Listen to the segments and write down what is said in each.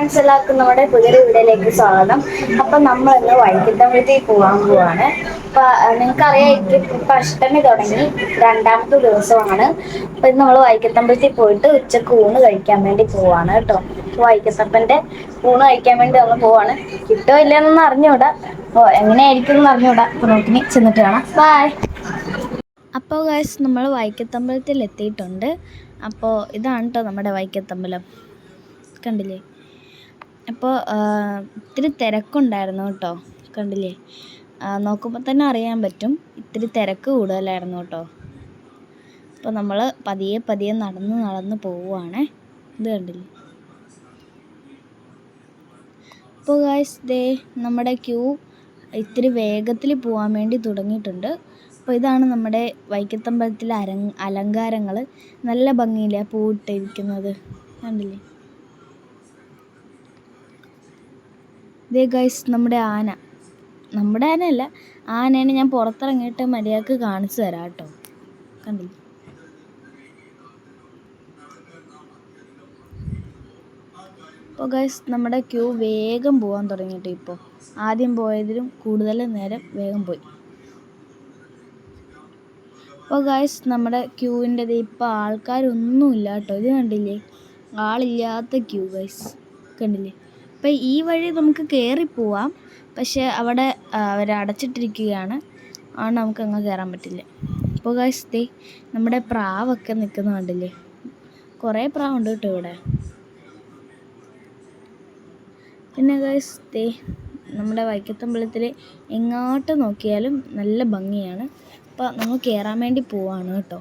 Friends എല്ലാവർക്കും നമ്മുടെ പുതിയൊരു വീഡിയോയിലേക്ക് സ്വാഗതം. അപ്പൊ നമ്മൾ ഇന്ന് വൈകിട്ടമ്പലത്തിൽ പോകാൻ പോവാണ്. അപ്പൊ നിങ്ങൾക്കറിയാം ഇപ്പൊ അഷ്ടമി തുടങ്ങി. രണ്ടാമത്തെ ദിവസമാണ്. അപ്പൊ ഇന്ന് നമ്മൾ വൈകിട്ടമ്പലത്തിൽ പോയിട്ട് ഉച്ചയ്ക്ക് ഊണ് കഴിക്കാൻ വേണ്ടി പോവാണ് കേട്ടോ. വൈകിട്ടപ്പന്റെ ഊണ് കഴിക്കാൻ വേണ്ടി നമ്മൾ പോവാണ്. കിട്ടോ ഇല്ലെന്നൊന്നും അറിഞ്ഞൂടാ. അപ്പൊ എങ്ങനെയായിരിക്കും എന്ന് അറിഞ്ഞൂടാ. നോക്കി ചെന്നിട്ട് കാണാം. ബായ് അപ്പോൾ ഗൈസ് നമ്മൾ വൈക്കത്തമ്പലത്തിൽ എത്തിയിട്ടുണ്ട്. അപ്പോൾ ഇതാണ് കേട്ടോ നമ്മുടെ വൈക്കത്തമ്പലം കണ്ടില്ലേ? അപ്പോൾ ഇത്തിരി തിരക്കുണ്ടായിരുന്നു കേട്ടോ. കണ്ടില്ലേ? നോക്കുമ്പോൾ തന്നെ അറിയാൻ പറ്റും. ഇത്തിരി തിരക്ക് കൂടുതലായിരുന്നു കേട്ടോ. അപ്പോൾ നമ്മൾ പതിയെ പതിയെ നടന്ന് നടന്ന് പോവുകയാണേ ഇത് കണ്ടില്ലേ? അപ്പോൾ ഗായ്സ് ദേ നമ്മുടെ ക്യൂ ഇത്തിരി വേഗത്തിൽ പോകാൻ വേണ്ടി തുടങ്ങിയിട്ടുണ്ട്. അപ്പോൾ ഇതാണ് നമ്മുടെ വൈക്കത്തമ്പലത്തിലെ അര അലങ്കാരങ്ങൾ നല്ല ഭംഗിയിലാണ് പൂവിട്ടിരിക്കുന്നത്. കണ്ടില്ലേ? ഇതേ ഗൈസ് നമ്മുടെ ആന. നമ്മുടെ ആനയല്ല ആനേനെ ഞാൻ പുറത്തിറങ്ങിയിട്ട് മര്യാദയ്ക്ക് കാണിച്ചു തരാം കേട്ടോ. കണ്ടില്ല? അപ്പോൾ ഗൈസ് നമ്മുടെ ക്യൂ വേഗം പോകാൻ തുടങ്ങിയിട്ട് ഇപ്പോൾ ആദ്യം പോയതിലും കൂടുതൽ നേരം വേഗം പോയി. അപ്പോൾ ഗൈസ് നമ്മുടെ ക്യൂവിന്റെ ഇപ്പോൾ ആൾക്കാരൊന്നുമില്ല കേട്ടോ. ഇത് കണ്ടില്ലേ? ആളില്ലാത്ത ക്യൂ ഗൈസ്. കണ്ടില്ലേ? അപ്പോൾ ഈ വഴി നമുക്ക് കയറി പോവാം. പക്ഷേ അവിടെ അവർ അടച്ചിട്ടിരിക്കുകയാണ്. അതുകൊണ്ട് നമുക്ക് അങ്ങ് കയറാൻ പറ്റില്ല? അപ്പോൾ ഗൈസ് ദേ നമ്മുടെ പ്രാവൊക്കെ നിൽക്കുന്നുണ്ടല്ലേ കുറേ പ്രാവുണ്ട് കേട്ടോ ഇവിടെ. പിന്നെ ഗൈസ് ദേ നമ്മുടെ വൈക്കത്തമ്പലത്തിൽ എങ്ങോട്ട് നോക്കിയാലും നല്ല ഭംഗിയാണ്. അപ്പോൾ നമ്മൾ കയറാൻ വേണ്ടി പോവാണ് കേട്ടോ.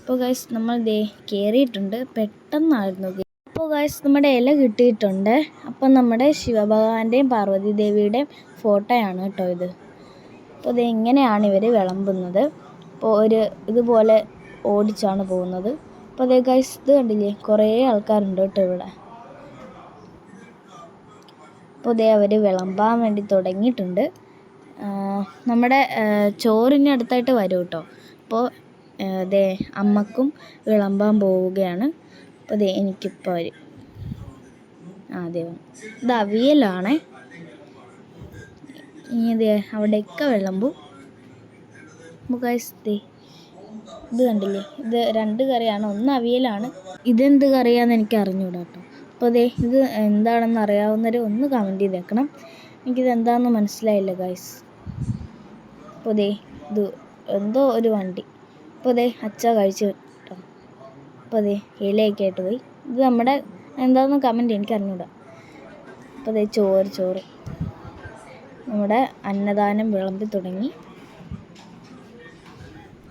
അപ്പോൾ ഗൈസ് നമ്മൾ ദേ കയറിയിട്ടുണ്ട് പെട്ടെന്നായിരുന്നു അപ്പോൾ ഗൈസ് നമ്മുടെ ഇല കിട്ടിയിട്ടുണ്ട്. അപ്പം നമ്മുടെ ശിവഭഗവാന്റെയും പാർവതി ദേവിയുടെയും ഫോട്ടോയാണ് കേട്ടോ ഇത്. അപ്പോൾ ഇത് എങ്ങനെയാണ് ഇവർ വിളമ്പുന്നത്? അപ്പോൾ ഒരു ഇതുപോലെ ഓടിച്ചാണ് പോകുന്നത്. അപ്പോൾ അതേ ഗൈസ് ഇത് കണ്ടില്ലേ? കുറേ ആൾക്കാരുണ്ട് കേട്ടോ ഇവിടെ. അപ്പോൾ ഇതേ അവർ വിളമ്പാൻ വേണ്ടി തുടങ്ങിയിട്ടുണ്ട്. നമ്മുടെ ചോറിന് അടുത്തായിട്ട് വരും കേട്ടോ. അപ്പോൾ ദേ അമ്മക്കും വിളമ്പാൻ പോവുകയാണ്. അപ്പോൾ ദേ എനിക്കിപ്പോൾ വരും ആ അതെ. ഇത് അവിയലാണേ ഇനി ദേ അവിടെയൊക്കെ വിളമ്പും ദേ ഇത് കണ്ടില്ലേ? ഇത് രണ്ട് കറിയാണ്. ഒന്ന് അവിയലാണ്. ഇതെന്ത് കറിയാന്ന് എനിക്ക് അറിഞ്ഞൂടാ കേട്ടോ അപ്പോൾ ദേ ഇത് എന്താണെന്ന് അറിയാവുന്നവർ ഒന്ന് കമന്റ് ചെയ്തേക്കണം. എനിക്കിത് എന്താണെന്ന് മനസ്സിലായില്ല ഗൈസ് അപ്പോൾ അതെ ഇത് എന്തോ ഒരു വണ്ടി. അപ്പോൾ അതെ അച്ഛ കഴിച്ചു. അപ്പോൾ ദേ ഇലയൊക്കെ ആയിട്ട് പോയി. ഇത് നമ്മുടെ എന്താണെന്ന് കമന്റ് എനിക്ക് അറിഞ്ഞൂടാ. അപ്പോൾ ദേ ചോറ് ചോറ്. നമ്മുടെ അന്നദാനം വിളമ്പി തുടങ്ങി.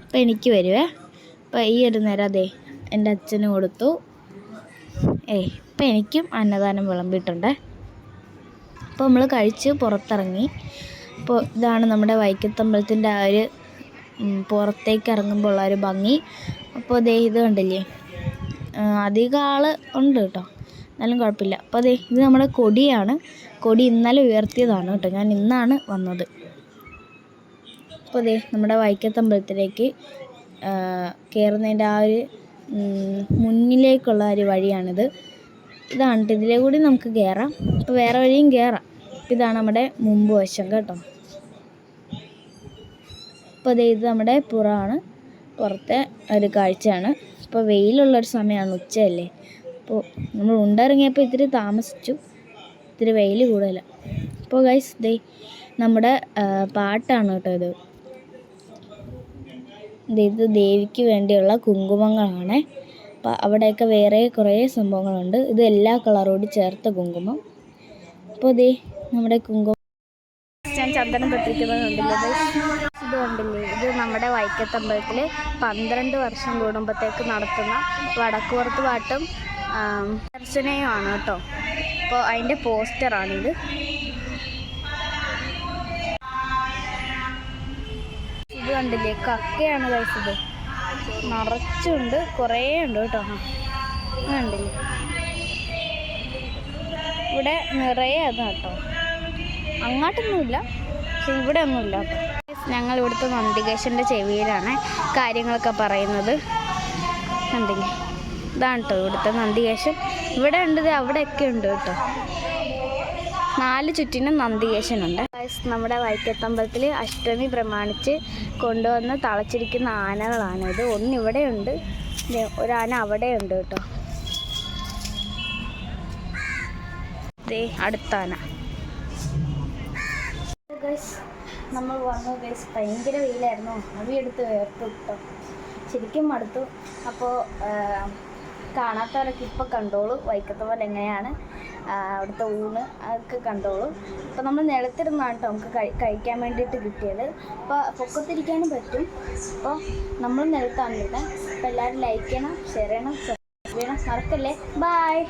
അപ്പം എനിക്ക് വരുവേ. അപ്പോൾ ഈ ഒരു നേരം അതെ എന്റെ അച്ഛന് കൊടുത്തു. ഏയ് ഇപ്പം എനിക്കും അന്നദാനം വിളമ്പിയിട്ടുണ്ട്. അപ്പോൾ നമ്മൾ കഴിച്ച് പുറത്തിറങ്ങി. അപ്പോൾ ഇതാണ് നമ്മുടെ വൈക്കത്തമ്പലത്തിന്റെ ആ ഒരു പുറത്തേക്ക് ഇറങ്ങുമ്പോൾ ഉള്ള ഒരു ഭംഗി. അപ്പോൾ ദേ ഇത് കണ്ടില്ലേ? അധികം ആൾ ഉണ്ട് കേട്ടോ. എന്നാലും കുഴപ്പമില്ല. അപ്പോൾ അതെ ഇത് നമ്മുടെ കൊടിയാണ്. കൊടി ഇന്നലെ ഉയർത്തിയതാണ് കേട്ടോ. ഞാൻ ഇന്നാണ് വന്നത്. അപ്പോൾ അതെ നമ്മുടെ വൈക്കത്തമ്പലത്തിലേക്ക് കയറുന്നതിന്റെ ആ ഒരു മുന്നിലേക്കുള്ള ഒരു വഴിയാണിത്. ഇതാണ് ഇതിലെ കൂടി നമുക്ക് കയറാം അപ്പോൾ വേറെ വഴിയും കയറാം ഇതാണ് നമ്മുടെ മുമ്പ് വശം കേട്ടോ. അപ്പോൾ അതെ ഇത് നമ്മുടെ പുറമാണ്. പുറത്തെ ഒരു കാഴ്ചയാണ്. ഇപ്പോൾ വെയിലുള്ളൊരു സമയമാണ് ഉച്ചയല്ലേ. അപ്പോൾ നമ്മൾ ഉണ്ടിറങ്ങിയപ്പോൾ ഇത്തിരി താമസിച്ചു. ഇത്തിരി വെയിൽ കൂടുതല. അപ്പോൾ ഗൈസ് ദേ നമ്മുടെ പാട്ടാണ് കേട്ടോ ഇത്. ഇത് ദേവിക്ക് വേണ്ടിയുള്ള കുങ്കുമങ്ങളാണ്. അപ്പോൾ അവിടെയൊക്കെ വേറെ കുറേ സംഭവങ്ങളുണ്ട്. ഇത് എല്ലാ കളറോട് ചേർത്ത കുങ്കുമം. അപ്പോൾ ദേ നമ്മുടെ കുങ്കുമം ചന്ദനം പറ്റിക്കുന്നത് കണ്ടില്ലേ ഇത് കണ്ടില്ലേ ഇത് നമ്മുടെ വൈക്കത്തമ്പലത്തിൽ പന്ത്രണ്ട് വർഷം കൂടുമ്പോഴത്തേക്ക് നടത്തുന്ന വടക്കുപുറത്ത് പാട്ടും ദർശനയുമാണ് കേട്ടോ. അപ്പോൾ അതിന്റെ പോസ്റ്ററാണിത് ഇത്. കണ്ടില്ലേ? കക്കയാണ് കഴിച്ചത് നിറച്ചുണ്ട് കുറേ ഉണ്ട് കേട്ടോ. കണ്ടില്ലേ? ഇവിടെ നിറയെ അതാണ് കേട്ടോ. അങ്ങോട്ടൊന്നുമില്ല. പക്ഷെ ഇവിടെ ഒന്നുമില്ല ഞങ്ങൾ ഇവിടുത്തെ നന്ദികേശന്റെ ചെവിയിലാണ് കാര്യങ്ങളൊക്കെ പറയുന്നത്. എന്തെങ്കിലും ഇതാണ് കേട്ടോ ഇവിടുത്തെ നന്ദികേശൻ. ഇവിടെ ഉണ്ട് അവിടെയൊക്കെ ഉണ്ട് കേട്ടോ നാല് ചുറ്റിനും നന്ദികേശനുണ്ട്. നമ്മുടെ വൈക്കത്തമ്പലത്തിൽ അഷ്ടമി പ്രമാണിച്ച് കൊണ്ടുവന്ന് തളച്ചിരിക്കുന്ന ആനകളാണ് ഇത്. ഒന്ന് ഇവിടെയുണ്ട് ദേ ഒരാന അവിടെയുണ്ട് കേട്ടോ അടുത്താന. ഗൈസ് നമ്മൾ വന്നു ഗൈസ് ഭയങ്കര വെയിലായിരുന്നു. അവിയെടുത്ത് വേർത്തു കിട്ടും ശരിക്കും മടുത്തു. അപ്പോൾ കാണാത്തവരൊക്കെ ഇപ്പോൾ കണ്ടോളൂ. വൈക്കത്തെ പോലെ എങ്ങനെയാണ് അവിടുത്തെ ഊണ് അതൊക്കെ കണ്ടോളൂ. അപ്പോൾ നമ്മൾ നിലത്തിരുന്നാണ് കേട്ടോ നമുക്ക് കഴി കഴിക്കാൻ വേണ്ടിയിട്ട് കിട്ടിയത്. അപ്പോൾ പൊക്കത്തിരിക്കാനും പറ്റും. അപ്പോൾ നമ്മൾ നിലത്താണ് ഇരുന്നത് അപ്പോൾ എല്ലാവരും ലൈക്ക് ചെയ്യണം ഷെയർ ചെയ്യണം സബ്സ്ക്രൈബ് ചെയ്യണം. മറക്കല്ലേ ബായ്